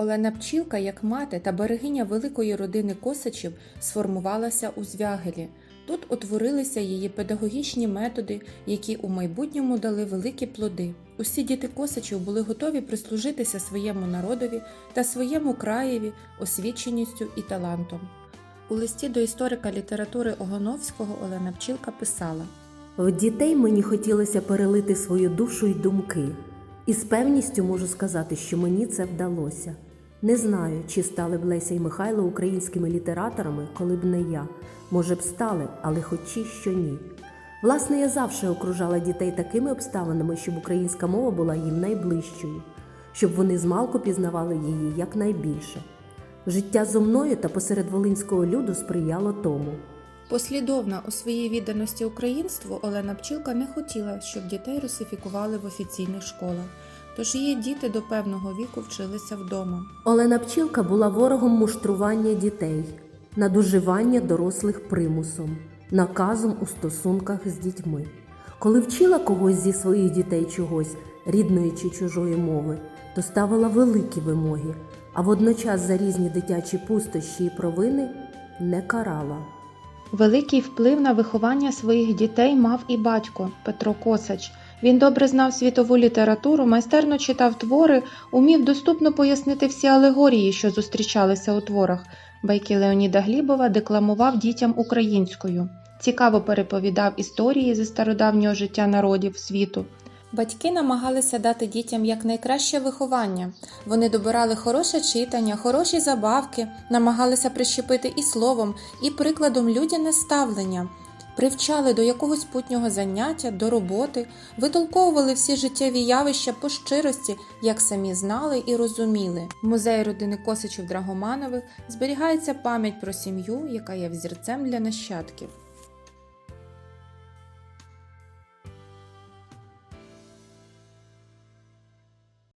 Олена Пчілка, як мати та берегиня великої родини Косачів, сформувалася у Звягелі. Тут утворилися її педагогічні методи, які у майбутньому дали великі плоди. Усі діти Косачів були готові прислужитися своєму народові та своєму краєві освіченістю і талантом. У листі до історика літератури Огоновського Олена Пчілка писала: В дітей мені хотілося перелити свою душу й думки, і з певністю можу сказати, що мені це вдалося. Не знаю, чи стали б Леся і Михайло українськими літераторами, коли б не я. Може б стали, але хочі що ні. Власне, я завжди окружала дітей такими обставинами, щоб українська мова була їм найближчою, щоб вони змалку пізнавали її якнайбільше. Життя зо мною та посеред волинського люду сприяло тому. Послідовна у своїй відданості українству Олена Пчілка не хотіла, щоб дітей русифікували в офіційних школах, тож її діти до певного віку вчилися вдома. Олена Пчілка була ворогом муштрування дітей, надуживання дорослих примусом, наказом у стосунках з дітьми. Коли вчила когось зі своїх дітей чогось, рідної чи чужої мови, то ставила великі вимоги, а водночас за різні дитячі пустощі і провини не карала. Великий вплив на виховання своїх дітей мав і батько Петро Косач. Він добре знав світову літературу, майстерно читав твори, умів доступно пояснити всі алегорії, що зустрічалися у творах. Байки Леоніда Глібова декламував дітям українською. Цікаво переповідав історії зі стародавнього життя народів світу. Батьки намагалися дати дітям якнайкраще виховання. Вони добирали хороше читання, хороші забавки, намагалися прищепити і словом, і прикладом людяне ставлення, привчали до якогось путнього заняття, до роботи, витолковували всі життєві явища по щирості, як самі знали і розуміли. В музеї родини Косичів Драгоманових зберігається пам'ять про сім'ю, яка є взірцем для нащадків.